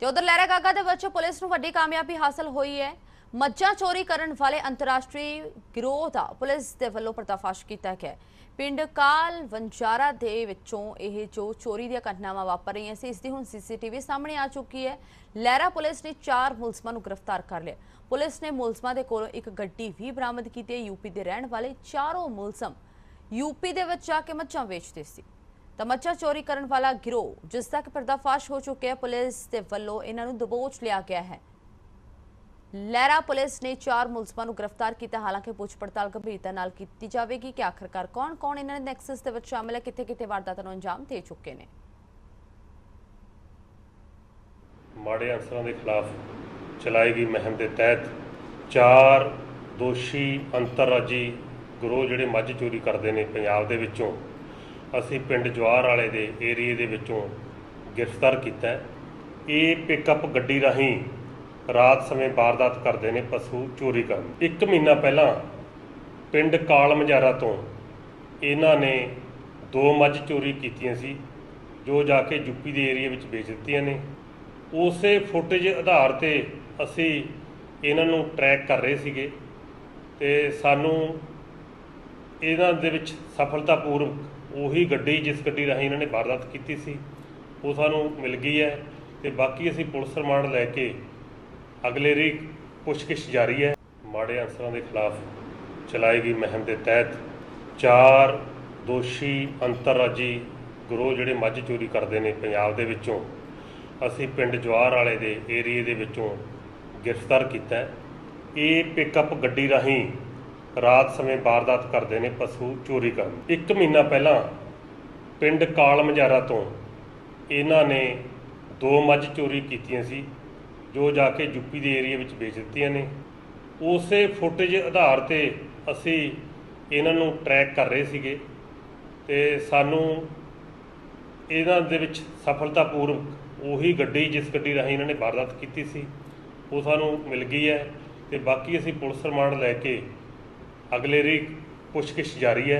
ਤੇ ਉਧਰ ਲਹਿਰਾ ਗਾਗਾ ਦੇ ਵਿੱਚ ਪੁਲਿਸ ਨੂੰ ਵੱਡੀ ਕਾਮਯਾਬੀ ਹਾਸਲ ਹੋਈ ਹੈ। ਮੱਝਾਂ ਚੋਰੀ ਕਰਨ ਵਾਲੇ ਅੰਤਰਰਾਸ਼ਟਰੀ ਗਿਰੋਹ ਦਾ ਪੁਲਿਸ ਦੇ ਵੱਲੋਂ ਪਰਦਾਫਾਸ਼ ਕੀਤਾ ਗਿਆ ਪਿੰਡ ਕਾਲ ਵੰਜਾਰਾ ਦੇ ਵਿੱਚੋਂ ਇਹ ਜੋ ਚੋਰੀ ਦੀਆਂ ਘਟਨਾਵਾਂ ਵਾਪਰ ਰਹੀਆਂ ਸੀ, ਇਸ ਦੀ ਹੁਣ ਸੀਸੀਟੀਵੀ ਸਾਹਮਣੇ ਆ ਚੁੱਕੀ ਹੈ। ਲਹਿਰਾ ਪੁਲਿਸ ਨੇ ਚਾਰ ਮੁਲਜ਼ਮਾਂ ਨੂੰ ਗ੍ਰਿਫਤਾਰ ਕਰ ਲਿਆ। ਪੁਲਿਸ ਨੇ ਮੁਲਜ਼ਮਾਂ ਦੇ ਕੋਲੋਂ ਇੱਕ ਗੱਡੀ ਵੀ ਬਰਾਮਦ ਕੀਤੀ ਹੈ। ਯੂਪੀ ਦੇ ਰਹਿਣ ਵਾਲੇ ਚਾਰੋਂ ਮੁਲਜ਼ਮ ਯੂਪੀ ਦੇ ਵਿੱਚ ਜਾ ਕੇ ਮੱਝਾਂ ਵੇਚਦੇ ਸੀ। ਤਾਂ ਚੋਰੀ ਕਰਨ ਵਾਲਾ ਗਿਰੋਹ, ਜਿਸ ਦਾ ਪਰਦਾਫਾਸ਼ ਹੋ ਚੁੱਕਿਆ ਪੁਲਿਸ ਦੇ ਵੱਲੋਂ ਇਹਨਾਂ ਨੂੰ ਦਬੋਚ ਲਿਆ ਗਿਆ ਹੈ। ਲਹਿਰਾ ਪੁਲਿਸ ਨੇ ਚਾਰ ਮੁਲਜ਼ਮਾਂ ਨੂੰ ਗ੍ਰਿਫਤਾਰ ਕੀਤਾ। ਹਾਲਾਂਕਿ ਪੁੱਛ ਪੜਤਾਲ ਗੰਭੀਰਤਾ ਨਾਲ ਕੀਤੀ ਜਾਵੇਗੀ ਕਿ ਆਖਰਕਾਰ ਕੌਣ-ਕੌਣ ਇਹਨਾਂ ਦੇ ਨੈਕਸਸ ਦੇ ਵਿੱਚ ਸ਼ਾਮਲ ਹੈ, ਕਿੱਥੇ-ਕਿੱਥੇ ਵਾਰਦਾਤਾਂ ਨੂੰ ਅੰਜਾਮ ਦੇ ਚੁੱਕੇ ਨੇ। ਮਾੜੇ ਅਨਸਰਾਂ ਦੇ ਖਿਲਾਫ ਚਲਾਈ ਗਈ ਮੁਹਿੰਮ ਦੇ ਤਹਿਤ ਚਾਰ ਦੋਸ਼ੀ ਅੰਤਰਰਾਜੀ ਗਰੋਹ ਜਿਹੜੇ ਮੱਝ ਚੋਰੀ ਕਰਦੇ ਨੇ ਪੰਜਾਬ ਦੇ ਵਿੱਚੋਂ। ਅਸੀਂ ਪਿੰਡ ਜਵਾਰ ਵਾਲੇ ਦੇ ਏਰੀਏ ਦੇ ਵਿੱਚੋਂ ਗ੍ਰਿਫਤਾਰ ਕੀਤਾ ਇਹ ਪਿਕਅਪ ਗੱਡੀ ਰਾਹੀਂ ਰਾਤ ਸਮੇਂ ਵਾਰਦਾਤ ਕਰਦੇ ਨੇ ਪਸ਼ੂ ਚੋਰੀ ਕਰਨ। ਇੱਕ ਮਹੀਨਾ ਪਹਿਲਾਂ ਪਿੰਡ ਕਾਲ ਮਜਾਰਾ ਤੋਂ ਇਹਨਾਂ ਨੇ ਦੋ ਮੱਝ ਚੋਰੀ ਕੀਤੀਆਂ ਸੀ, ਜੋ ਜਾ ਕੇ ਯੂਪੀ ਦੇ ਏਰੀਆ ਵਿੱਚ ਵੇਚ ਦਿੱਤੀਆਂ ਨੇ। ਉਸੇ ਫੁਟੇਜ ਆਧਾਰ ਤੇ ਅਸੀਂ ਇਹਨਾਂ ਨੂੰ ਟਰੈਕ ਕਰ ਰਹੇ ਸੀਗੇ ਤੇ ਸਾਨੂੰ ਇਹਨਾਂ ਦੇ ਵਿੱਚ ਸਫਲਤਾਪੂਰਵਕ ਉਹੀ ਗੱਡੀ ਜਿਸ ਗੱਡੀ ਰਾਹੀਂ ਇਹਨਾਂ ਨੇ ਵਾਰਦਾਤ ਕੀਤੀ ਸੀ, ਉਹ ਸਾਨੂੰ ਮਿਲ ਗਈ ਹੈ ਤੇ ਬਾਕੀ ਅਸੀਂ ਪੁਲਿਸ ਰਿਮਾਂਡ ਲੈ ਕੇ ਅਗਲੇ ਰੀ ਪੁੱਛਗਿੱਛ ਜਾਰੀ ਹੈ। ਮਾੜੇ ਅਨਸਰਾਂ ਦੇ ਖਿਲਾਫ ਚਲਾਈ ਗਈ ਮੁਹਿੰਮ ਦੇ ਤਹਿਤ ਚਾਰ ਦੋਸ਼ੀ ਅੰਤਰਰਾਜੀ ਗਰੋਹ ਜਿਹੜੇ ਮੱਝ ਚੋਰੀ ਕਰਦੇ ਨੇ ਪੰਜਾਬ ਦੇ ਵਿੱਚੋਂ, ਅਸੀਂ ਪਿੰਡ ਜਵਾਰ ਵਾਲੇ ਦੇ ਏਰੀਏ ਦੇ ਵਿੱਚੋਂ ਗ੍ਰਿਫਤਾਰ ਕੀਤਾ ਇਹ ਪਿਕਅਪ ਗੱਡੀ ਰਾਹੀਂ ਰਾਤ ਸਮੇਂ ਵਾਰਦਾਤ ਕਰਦੇ ਨੇ ਪਸ਼ੂ ਚੋਰੀ ਕਰਨ। ਇੱਕ ਮਹੀਨਾ ਪਹਿਲਾਂ ਪਿੰਡ ਕਾਲ ਮਜਾਰਾ ਤੋਂ ਇਹਨਾਂ ਨੇ ਦੋ ਮੱਝ ਚੋਰੀ ਕੀਤੀਆਂ ਸੀ, ਜੋ ਜਾ ਕੇ ਯੂਪੀ ਦੇ ਏਰੀਆ ਵਿੱਚ ਵੇਚ ਦਿੱਤੀਆਂ ਨੇ। ਉਸੇ ਫੁਟੇਜ ਆਧਾਰ ਤੇ ਅਸੀਂ ਇਹਨਾਂ ਨੂੰ ਟਰੈਕ ਕਰ ਰਹੇ ਸੀਗੇ ਤੇ ਸਾਨੂੰ ਇਹਨਾਂ ਦੇ ਵਿੱਚ ਸਫਲਤਾਪੂਰਵਕ ਉਹੀ ਗੱਡੀ, ਜਿਸ ਗੱਡੀ ਰਾਹੀਂ ਇਹਨਾਂ ਨੇ ਵਾਰਦਾਤ ਕੀਤੀ ਸੀ, ਉਹ ਸਾਨੂੰ ਮਿਲ ਗਈ ਹੈ ਤੇ ਬਾਕੀ ਅਸੀਂ ਪੁਲਿਸ ਰਿਮਾਂਡ ਲੈ ਕੇ ਅਗਲੇ ਰੀ ਪੁੱਛਗਿੱਛ ਜਾਰੀ ਹੈ।